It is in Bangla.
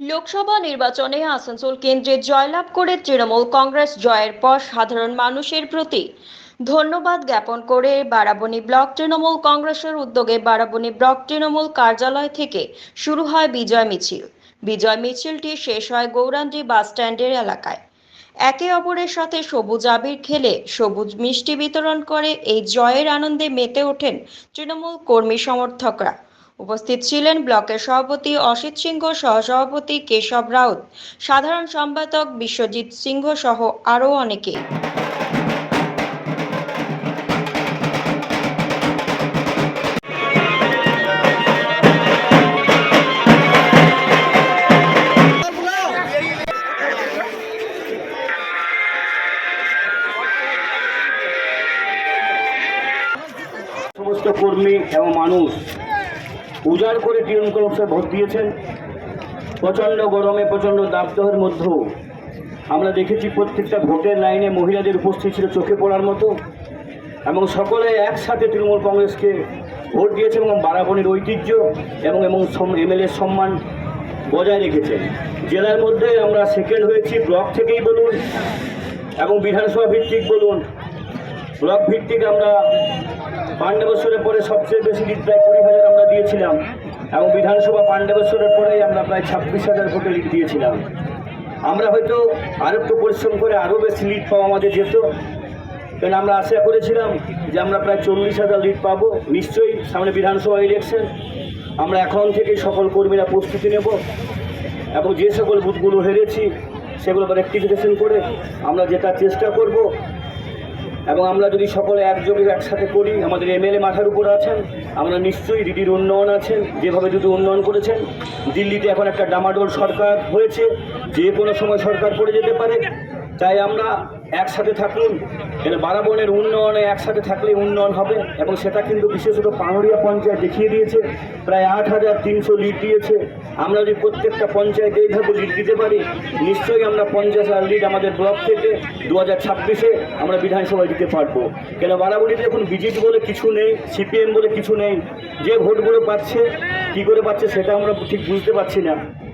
লোকসভা নির্বাচনে আসানসোল কেন্দ্রে জয়লাভ করে তৃণমূল কংগ্রেস জয়ের পর সাধারণ মানুষের প্রতি ধন্যবাদ জ্ঞাপন করে বারাবণী ব্লক তৃণমূল কংগ্রেসের উদ্যোগে বারাবণী ব্লক তৃণমূল কার্যালয় থেকে শুরু হয় বিজয় মিছিল। বিজয় মিছিলটি শেষ হয় গৌরান্ডি বাস স্ট্যান্ডের এলাকায়। একে অপরের সাথে সবুজ আবির খেলে সবুজ মিষ্টি বিতরণ করে এই জয়ের আনন্দে মেতে ওঠেন তৃণমূল কর্মী সমর্থকরা। উপস্থিত ছিলেন ব্লকের সভাপতি অসিত সিংহ, সহসভাপতি কেশব রাউত, সাধারণ সম্পাদক বিশ্বজিৎ সিংহ সহ আরও অনেকে। কর্মী এবং মানুষ উজাড় করে তৃণমূল কংগ্রেসে ভোট দিয়েছেন। প্রচণ্ড গরমে, প্রচণ্ড দাবদাহের মধ্যেও আমরা দেখেছি প্রত্যেকটা ভোটের লাইনে মহিলাদের উপস্থিত ছিল চোখে পড়ার মতো এবং সকলে একসাথে তৃণমূল কংগ্রেসকে ভোট দিয়েছে এবং বারাবণীর ঐতিহ্য এবং এবং এমএলএর সম্মান বজায় রেখেছেন। জেলার মধ্যে আমরা সেকেন্ড হয়েছি, ব্লক থেকেই বলুন এবং বিধানসভা ভিত্তিক বলুন। ব্লক ভিত্তিক আমরা পাণ্ডবেশ্বরের পরে সবচেয়ে বেশি লিড প্রায় কুড়ি হাজার আমরা দিয়েছিলাম এবং বিধানসভা পাণ্ডবেশ্বরের পরেই আমরা প্রায় ছাব্বিশ হাজার ভোটে লিড দিয়েছিলাম। আমরা হয়তো আরও একটু পরিশ্রম করে আরও বেশি লিড পাওয়া আমাদের যেত। কারণ আমরা আশা করেছিলাম যে আমরা প্রায় চল্লিশ হাজার লিড পাবো। নিশ্চয়ই সামনে বিধানসভা ইলেকশন আমরা এখন থেকেই সকল কর্মীরা প্রস্তুতি নেব এবং যে সকল বুথগুলো হেরেছি সেগুলো রেক্টিফিকেশন করে আমরা জেতার চেষ্টা করব। এবং আমরা যদি সকলে একযোগে একসাথে করি, আমাদের এমএলএ মাথার উপর আছেন, আমরা নিশ্চয়ই দিদির উন্নয়ন আছেন, যেভাবে যদি উন্নয়ন করেছেন। দিল্লিতে এখন একটা ডামাডোল সরকার হয়েছে, যে কোনো সময় সরকার পড়ে যেতে পারে। তাই আমরা একসাথে থাকুন বারাবনের উন্নয়নে একসাথে থাকলে উন্নয়ন হবে এবং সেটা কিন্তু বিশেষত পাহাড়িয়া পঞ্চায়েত দেখিয়ে দিয়েছে, প্রায় আট হাজার তিনশো লিড দিয়েছে। আমরা যদি প্রত্যেকটা পঞ্চায়েতে এইভাবে লিড দিতে পারি, নিশ্চয়ই আমরা পঞ্চাশ হাজার লিড আমাদের ব্লক থেকে দু হাজার ছাব্বিশে আমরা বিধানসভায় দিতে পারব। কেন বারাবণীতে এখন বিজেপি বলে কিছু নেই, সিপিএম বলে কিছু নেই। যে ভোটগুলো পাচ্ছে, কী করে পাচ্ছে সেটা আমরা ঠিক বুঝতে পারছি না।